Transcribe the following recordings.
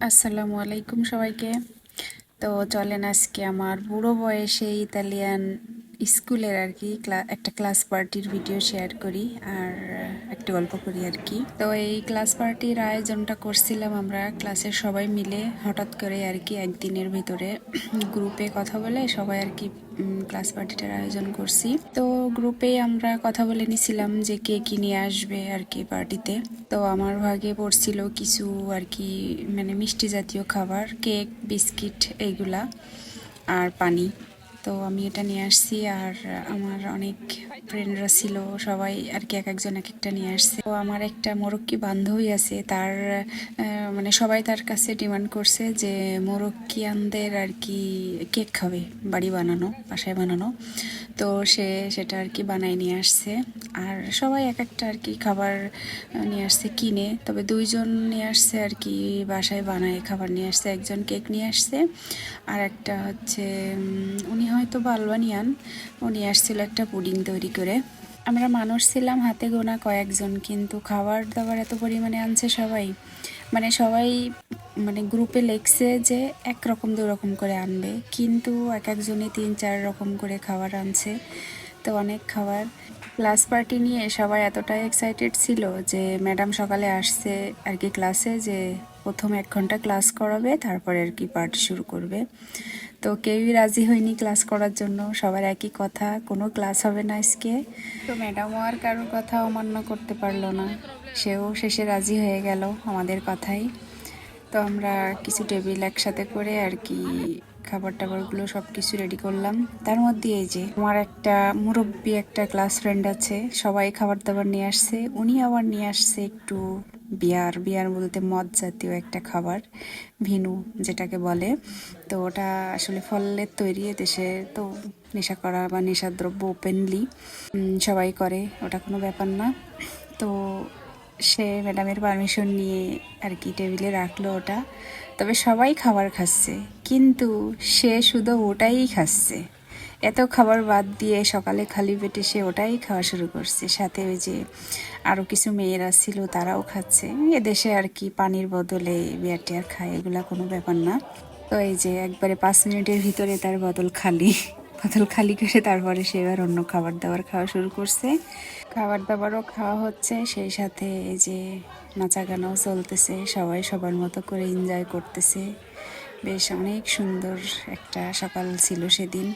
আসসালামু আলাইকুম সবাইকে। তো চলেন আজকে আমার বুড়ো বয়সে ইতালিয়ান স্কুলের আর কি একটা ক্লাস পার্টির ভিডিও শেয়ার করি আর একটু গল্প করি আর কি। তো এই ক্লাস পার্টির আয়োজনটা করছিলাম আমরা, ক্লাসের সবাই মিলে হঠাৎ করে আর কি একদিনের ভিতরে গ্রুপে কথা বলে সবাই আর কি ক্লাস পার্টিটার আয়োজন করছি। তো গ্রুপে আমরা কথা বলে নিছিলাম যে কে কি নিয়ে আসবে আর কি পার্টিতে। তো আমার ভাগে পড়ছিল কিছু আর কি মানে মিষ্টি জাতীয় খাবার, কেক, বিস্কিট এইগুলা আর পানি। তো আমি এটা নিয়ে আসছি আর আমার অনেক ফ্রেন্ডরা ছিল, সবাই আর কি এক একজন এক একটা নিয়ে আসছে। তো আমার একটা মোরক্কি বান্ধবী আছে, তার মানে সবাই তার কাছে ডিমান্ড করছে যে মোরক্কিয়ানদের আর কি কেক খাবে, বাড়ি বানানো, বাসায় বানানো। তো সে সেটা আর কি বানাই নিয়ে আসছে আর সবাই এক একটা আর কি খাবার নিয়ে আসছে, কিনে। তবে দুইজন নিয়ে আসছে আর কি বাসায় বানায় খাবার নিয়ে আসছে, একজন কেক নিয়ে আসছে আর একটা হচ্ছে উনি হয়তো বা আলবানিয়ান উনি আসছিল একটা পুডিং তৈরি করে। আমরা মানুষ ছিলাম, হাতে গোনা কয়েকজন, কিন্তু খাবার দাবার এত পরিমাণে আনছে সবাই। মানে সবাই মানে গ্রুপে লেখছে যে এক রকম দু রকম করে আনবে। কিন্তু এক একজনে তিন, চার রকম করে খাবার আনছে। তো অনেক খাবার। ক্লাস পার্টি নিয়ে সবাই এতটাই এক্সাইটেড ছিল যে ম্যাডাম সকালে আসছে আর কি ক্লাসে যে প্রথম এক ঘণ্টা ক্লাস করাবে, তারপরে আর কি পার্টি শুরু করবে। তো কেউই রাজি হয়নি ক্লাস করার জন্য, সবার একই কথা, কোনো ক্লাস হবে না আজকে। তো ম্যাডামও আর কারোর কথা অমান্য করতে পারল না। সেও শেষে রাজি হয়ে গেল আমাদের কথাই। তো আমরা কিছু টেবিল একসাথে করে আর কি খাবার টাবারগুলো সব কিছু রেডি করলাম। তার মধ্যে এই যে, আমার একটা মুরব্বী, একটা ক্লাস ফ্রেন্ড আছে, সবাই খাবার দাবার নিয়ে আসছে। উনি আবার নিয়ে আসছে একটু বিয়ার বিয়ার বলতে মদ জাতীয় একটা খাবার, ভিনু যেটাকে বলে। তো ওটা আসলে ফলের তৈরি, দেশে তো নেশা করা বা নেশাদ্রব্য ওপেনলি সবাই করে, ওটা কোনো ব্যাপার না। তো সে ম্যাডামের পারমিশন নিয়ে আর কি টেবিলে রাখল ওটা। তবে সবাই খাবার খাচ্ছে, কিন্তু সে শুধু ওটাই খাচ্ছে। এত খাবার বাদ দিয়ে সকালে খালি পেটে সে ওটাই খাওয়া শুরু করছে। সাথে ওই যে আরও কিছু মেয়েরা ছিল, তারাও খাচ্ছে। এদেশে আর কি পানির বদলে বিয়ার টিয়ার খায়, এগুলা কোনো ব্যাপার না। তো এই যে একবারে পাঁচ মিনিটের ভিতরে তার বদল খালি। বোতল খালি করে তারপরে সে এবার অন্য খাবার দাবার খাওয়া শুরু করছে। খাবার দাবারও খাওয়া হচ্ছে, সেই সাথে এই যে নাচা গানাও চলতেছে, সবাই সবার মতো করে এনজয় করতেছে। বেশ অনেক সুন্দর একটা সকাল ছিল সেদিন।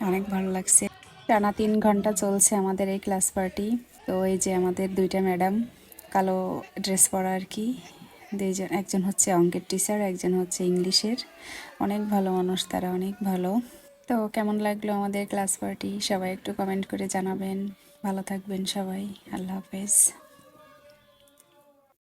অনেক ভালো লাগছে। টানা তিন ঘণ্টা চলছে আমাদের এই ক্লাস পার্টি তো এই যে আমাদের দুইটা ম্যাডাম কালো ড্রেস পরা আর কি। দুইজন, একজন হচ্ছে অঙ্কের টিচার একজন হচ্ছে ইংলিশের। অনেক ভালো মানুষ, তারা অনেক ভালো। তো কেমন লাগল আমাদের ক্লাস পার্টি সবাই একটু কমেন্ট করে জানাবেন। ভালো থাকবেন সবাই। আল্লাহ হাফেজ।